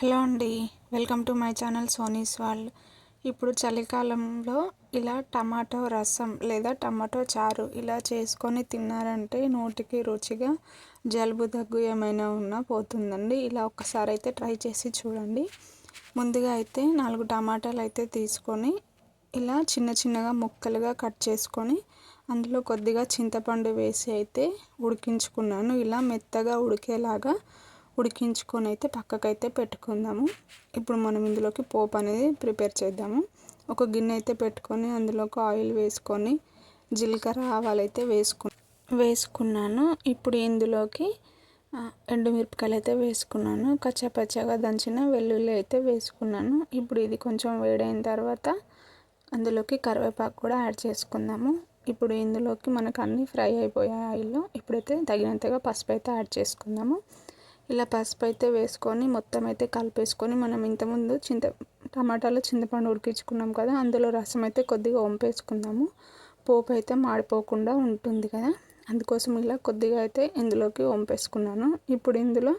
Hello అండి welcome to my channel సోనీస్ వాళ్ళు ఇప్పుడు చలికాలంలో ఇలా టమాటో రసం లేదా టమాటో చారు ఇలా చేసుకొని తిన్నారంటే నోటికి రుచిగా జలుబు దగ్గు ఏమైనా ఉన్నా పోతుందండి. ఇలా ఒక్కసారి అయితే ట్రై చేసి చూడండి. ముందుగా అయితే నాలుగు టమాటాలు అయితే తీసుకొని ఇలా చిన్న చిన్నగా ముక్కలుగా కట్ చేసుకొని అందులో కొద్దిగా చింతపండు వేసి అయితే ఉడికించుకున్నాను. ఇలా మెత్తగా ఉడికేలాగా ఉడికించుకొని అయితే పక్కకైతే పెట్టుకుందాము. ఇప్పుడు మనం ఇందులోకి పోపు అనేది ప్రిపేర్ చేద్దాము. ఒక గిన్నె అయితే పెట్టుకొని అందులోకి ఆయిల్ వేసుకొని జీలకర్ర ఆవాలు అయితే వేసుకు వేసుకున్నాను. ఇప్పుడు ఇందులోకి ఎండుమిరపకాయలు అయితే వేసుకున్నాను. కచ్చాపచ్చగా దంచిన వెల్లుల్లి అయితే వేసుకున్నాను. ఇప్పుడు ఇది కొంచెం వేడైన తర్వాత అందులోకి కరివేపాకు కూడా యాడ్ చేసుకుందాము. ఇప్పుడు ఇందులోకి మనకు అన్నీ ఫ్రై అయిపోయాయి ఆయిల్లో ఇప్పుడైతే తగినంతగా పసుపు అయితే యాడ్ చేసుకుందాము. ఇలా పసుపు అయితే వేసుకొని మొత్తం అయితే కలిపేసుకొని మనం ఇంతకుముందు చింత టమాటాలో చింతపండు ఉడికించుకున్నాం కదా అందులో రసం అయితే కొద్దిగా వంపేసుకుందాము. పోపు అయితే మాడిపోకుండా ఉంటుంది కదా అందుకోసం ఇలా కొద్దిగా అయితే ఇందులోకి వంపేసుకున్నాను. ఇప్పుడు ఇందులో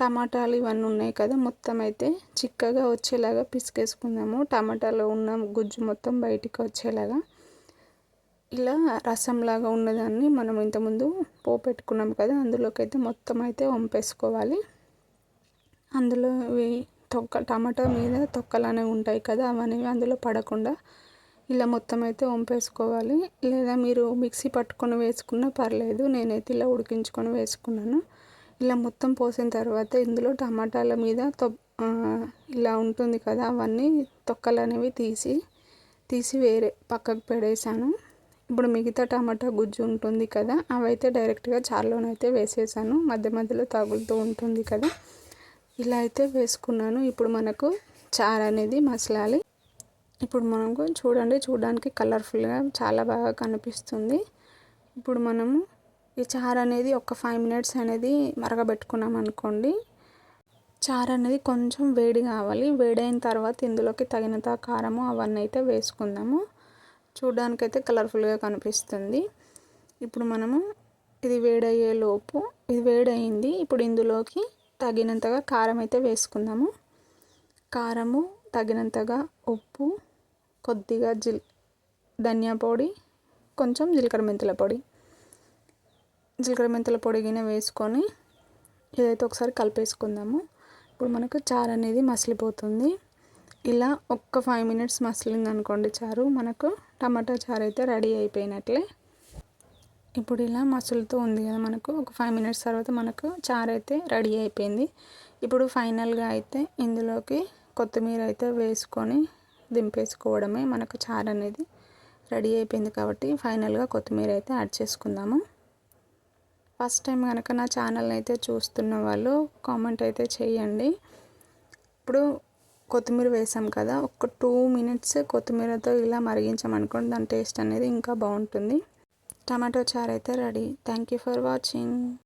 టమాటాలు ఇవన్నీ ఉన్నాయి కదా మొత్తం అయితే చిక్కగా వచ్చేలాగా పిసికేసుకుందాము. టమాటాలో ఉన్న గుజ్జు మొత్తం బయటికి వచ్చేలాగా. ఇలా రసంలాగా ఉన్నదాన్ని మనం ఇంతకుముందు పోపు పెట్టుకున్నాం కదా అందులోకి అయితే మొత్తం అయితే వంపేసుకోవాలి. అందులో తొక్క టమాటా మీద తొక్కలు అనేవి ఉంటాయి కదా అవనేవి అందులో పడకుండా ఇలా మొత్తం అయితే వంపేసుకోవాలి. లేదా మీరు మిక్సీ పట్టుకొని వేసుకున్నా పర్లేదు నేనైతే ఇలా ఉడికించుకొని వేసుకున్నాను. ఇలా మొత్తం పోసిన తర్వాత ఇందులో టమాటాల మీద తొ ఇలా ఉంటుంది కదా అవన్నీ తొక్కలు అనేవి తీసి తీసి వేరే పక్కకు పెడేసాను ఇప్పుడు మిగతా టమాటా గుజ్జు ఉంటుంది కదా అవైతే డైరెక్ట్గా చారులోనైతే వేసేసాను. మధ్య మధ్యలో తగులుతూ ఉంటుంది కదా. ఇలా అయితే వేసుకున్నాను. ఇప్పుడు మనకు చారు అనేది మసలాలి. ఇప్పుడు మనకు చూడండి చూడడానికి కలర్ఫుల్గా చాలా బాగా కనిపిస్తుంది. ఇప్పుడు మనము ఈ చారు అనేది ఒక ఫైవ్ మినిట్స్ అనేది మరగబెట్టుకున్నాం అనుకోండి. చారు అనేది కొంచెం వేడి కావాలి. వేడైన తర్వాత ఇందులోకి తగినంత కారము అవన్నీ అయితే వేసుకుందాము. చూడడానికైతే కలర్ఫుల్గా కనిపిస్తుంది. ఇప్పుడు మనము ఇది వేడయ్యే లోపు ఇది వేడయింది. ఇప్పుడు ఇందులోకి తగినంతగా కారం అయితే వేసుకుందాము. కారము తగినంతగా ఉప్పు కొద్దిగా జిల్ ధనియా పొడి కొంచెం జీలకర్ర మెంతుల పొడి. జీలకర్ర మెంతుల పొడి గిన్నె వేసుకొని ఇదైతే ఒకసారి కలిపేసుకుందాము. ఇప్పుడు మనకు చారు అనేది మసిలిపోతుంది. ఇలా ఒక్క ఫైవ్ మినిట్స్ మసిలింది అనుకోండి చారు మనకు టమాటా చారు అయితే రెడీ అయిపోయినట్లే. ఇప్పుడు ఇలా మసులుతూ ఉంది కదా మనకు. ఒక ఫైవ్ మినిట్స్ తర్వాత మనకు చారు అయితే రెడీ అయిపోయింది. ఇప్పుడు ఫైనల్గా అయితే ఇందులోకి కొత్తిమీర అయితే వేసుకొని దింపేసుకోవడమే మనకు చారు అనేది రెడీ అయిపోయింది కాబట్టి ఫైనల్గా కొత్తిమీర అయితే యాడ్ చేసుకుందాము. ఫస్ట్ టైం కనుక నా ఛానల్ అయితే చూస్తున్న వాళ్ళు కామెంట్ అయితే చేయండి. ఇప్పుడు కొత్తిమీర వేసాం కదా ఒక టూ మినిట్స్ కొత్తిమీరతో ఇలా మరిగించామనుకోండి దాని టేస్ట్ అనేది ఇంకా బాగుంటుంది. టమాటో చారు అయితే ready. Thank you for watching